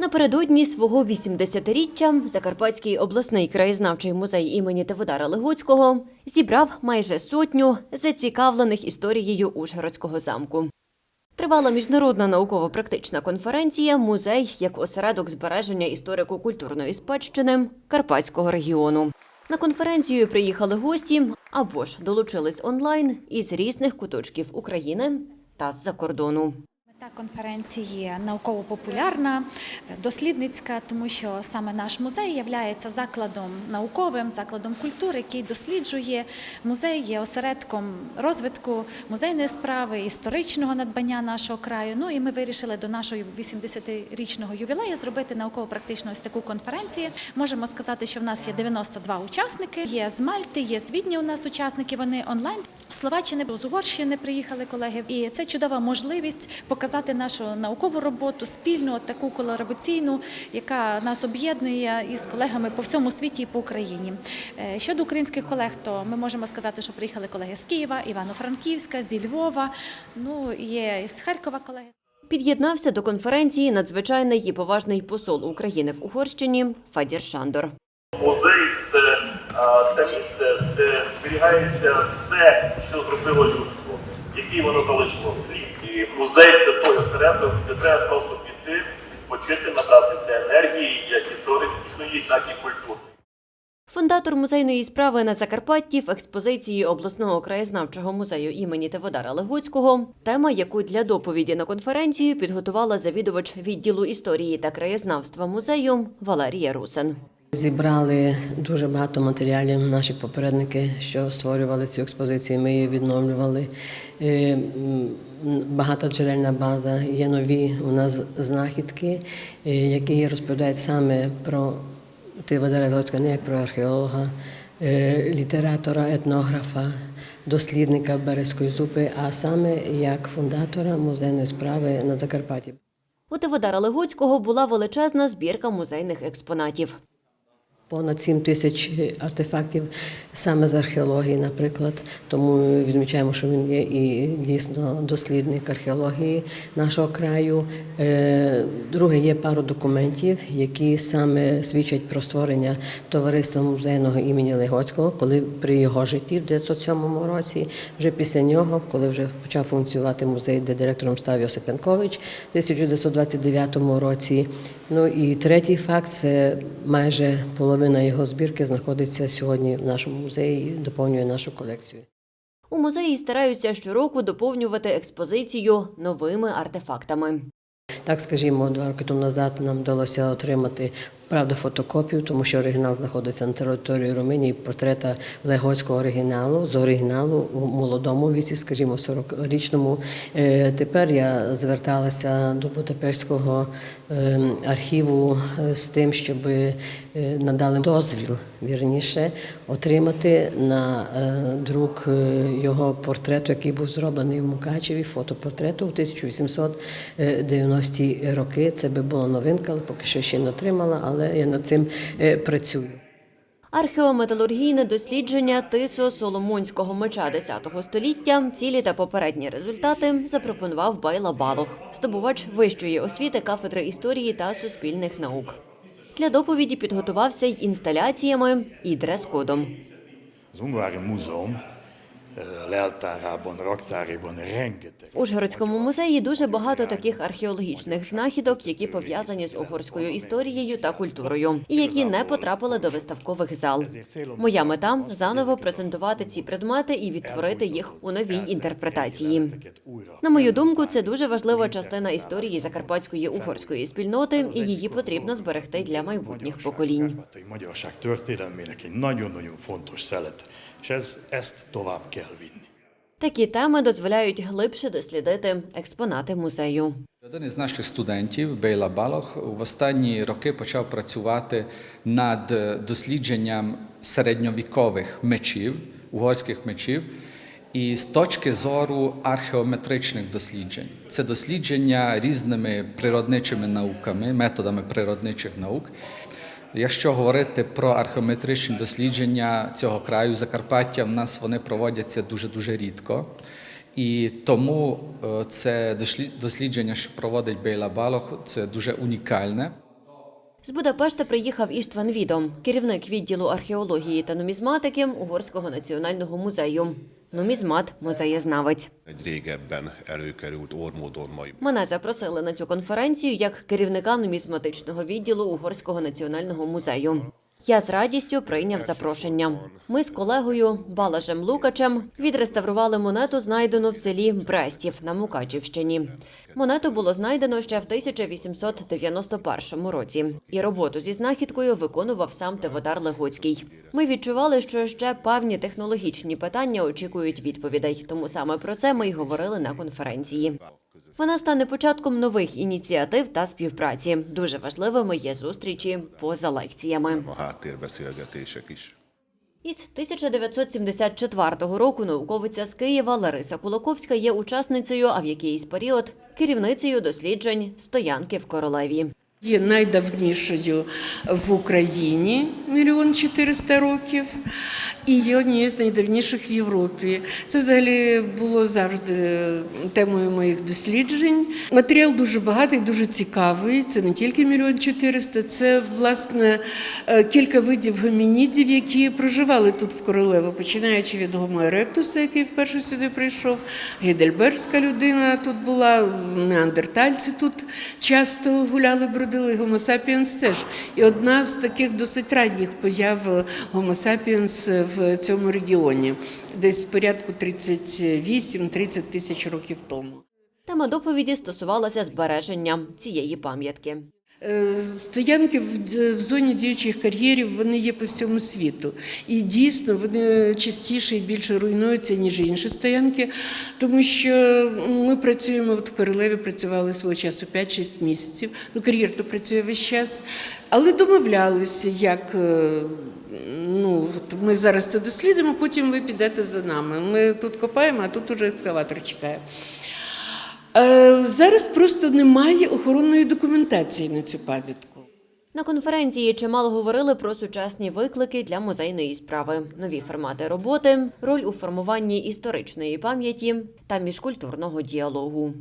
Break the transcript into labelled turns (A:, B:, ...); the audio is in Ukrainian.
A: Напередодні свого 80-річчя Закарпатський обласний краєзнавчий музей імені Теводара Легуцького зібрав майже сотню зацікавлених історією Ужгородського замку. Тривала міжнародна науково-практична конференція Музей як осередок збереження історико-культурної спадщини Карпатського регіону. На конференцію приїхали гості або ж долучились онлайн із різних куточків України та з-за кордону.
B: Мета конференції науково-популярна, дослідницька, тому що саме наш музей є закладом науковим, закладом культури, який досліджує. Музей є осередком розвитку музейної справи, історичного надбання нашого краю. Ну і ми вирішили до нашого 80-річного ювілею зробити науково-практичну ось таку конференцію. Можемо сказати, що в нас є 92 учасники. Є з Мальти, є з Відні у нас учасники. Вони онлайн. Словаччини, з Угорщини приїхали колеги. І це чудова можливість показати нашу наукову роботу, спільну, таку колабораційну, яка нас об'єднує із колегами по всьому світі і по Україні. Е, Щодо українських колег, то ми можемо сказати, що приїхали колеги з Києва, Івано-Франківська, зі Львова. Ну є з Харкова колеги.
A: Під'єднався до конференції надзвичайний і поважний посол України в Угорщині Фадір Шандор.
C: Музей це те місце, де зберігається все, що зробило людство, який воно залишило в. І музей це той осередок, де треба просто піти, почити, набратися енергії, як історичної, так і культурної.
A: Фундатор музейної справи на Закарпатті в експозиції обласного краєзнавчого музею імені Теводара Легуцького, тема, яку для доповіді на конференцію підготувала завідувач відділу історії та краєзнавства музею Валерія Русен.
D: Зібрали дуже багато матеріалів. Наші попередники, що створювали цю експозицію, ми її відновлювали. Е, м, Багатоджерельна база, є нові у нас знахідки, е, які розповідають саме про Тивадара Лоцького, не як про археолога, е, літератора, етнографа, дослідника Березької зупи, а саме як фундатора музейної справи на Закарпатті.
A: У Теводара Легуцького була величезна збірка музейних експонатів.
D: Понад 7 тисяч артефактів саме з археології, наприклад. Тому ми відмічаємо, що він є і дійсно дослідник археології нашого краю. Е, Друге, є пару документів, які саме свідчать про створення товариства музейного імені Легоцького, коли при його житті в 1907 році. Вже після нього, коли вже почав функціонувати музей, де директором став Йосип в 1929 році. Ну і третій факт це майже половина його збірки знаходиться сьогодні в нашому музеї, і доповнює нашу колекцію.
A: У музеї стараються щороку доповнювати експозицію новими артефактами.
D: Так, скажімо, два роки тому назад нам вдалося отримати правда фотокопію, тому що оригінал знаходиться на території Румунії, портрета Легоцького оригіналу з оригіналу у молодому віці, скажімо, 40-річному. Е, Тепер я зверталася до Будапештського е, архіву е, з тим, щоб е, надали дозвіл вірніше отримати на друк його портрету, який був зроблений в Мукачеві, фотопортрету в 1890-ті роки. Це би була новинка, але поки що ще не отримала, але я над цим е, працюю.
A: Археометалургійне дослідження тисо соломонського меча X століття, цілі та попередні результати запропонував Байла Балох, здобувач вищої освіти кафедри історії та суспільних наук. Для доповіді підготувався й інсталяціями і дрес-кодом.
E: Leltárában, raktárában rengeteg
A: В Ужгородському музеї дуже багато таких археологічних знахідок, які пов'язані з угорською історією та культурою, і які не потрапили до виставкових зал. Моя мета заново презентувати ці предмети і відтворити їх у новій інтерпретації. На мою думку, це дуже важлива частина історії закарпатської угорської спільноти, і її потрібно зберегти для майбутніх поколінь.
E: Magyarság történelmének egy nagyon-nagyon fontos szelet, és ez, ezt tovább kell vinni.
A: Такі теми дозволяють глибше дослідити експонати музею.
F: Один із наших студентів Бейла Балох в останні роки почав працювати над дослідженням середньовікових мечів, угорських мечів, і з точки зору археометричних досліджень. Це дослідження різними природничими науками, методами природничих наук. Якщо говорити про археометричні дослідження цього краю Закарпаття, в нас вони проводяться дуже дуже рідко. І тому е, це дослідження, що проводить Бейла Балох, це дуже унікальне.
A: З Будапешта приїхав Іштван Відом, керівник відділу археології та нумізматики Угорського національного музею. Нумізмат музеєзнавець. Мене запросили на цю конференцію як керівника нумізматичного відділу Угорського національного музею. Я з радістю прийняв запрошення. Ми з колегою Балажем Лукачем відреставрували монету, знайдену в селі Брестів на Мукачівщині. Монету було знайдено ще в 1891 році, і роботу зі знахідкою виконував сам Теводар Легоцький. Ми відчували, що ще певні технологічні питання очікують відповідей, тому саме про це ми й говорили на конференції. Вона стане початком нових ініціатив та співпраці. Дуже важливими є зустрічі поза лекціями. Із 1974 року науковиця з Києва Лариса Кулаковська є учасницею, а в якийсь період керівницею досліджень стоянки в королеві.
G: Є найдавнішою в Україні мільйон 400 років, і є однією з найдавніших в Європі. Це взагалі було завжди темою моїх досліджень. Матеріал дуже багатий, дуже цікавий. Це не тільки мільйон 400, це власне е, кілька видів гомінідів, які проживали тут в королево, починаючи від Гомо еректуса, який вперше сюди прийшов, гейдельбергська людина тут була, неандертальці тут часто гуляли, бродили, Гомо сапіенс теж. І одна з таких досить ранніх появ Гомо сапіенс в цьому регіоні, десь порядку 38-30 тисяч років тому.
A: Тема доповіді стосувалася збереження цієї пам'ятки.
G: Е, Стоянки в зоні діючих кар'єрів вони є по всьому світу. І дійсно вони частіше і більше руйнуються, ніж інші стоянки, тому що ми працюємо от в Королеві, працювали свого часу 5-6 місяців. Ну, кар'єр то працює весь час. Але домовлялися, як е, ну, ми зараз це дослідимо, потім ви підете за нами. Ми тут копаємо, а тут уже екскаватор чекає. Е, Зараз просто немає охоронної документації на цю пам'ятку.
A: На конференції чимало говорили про сучасні виклики для музейної справи, нові формати роботи, роль у формуванні історичної пам'яті та міжкультурного діалогу.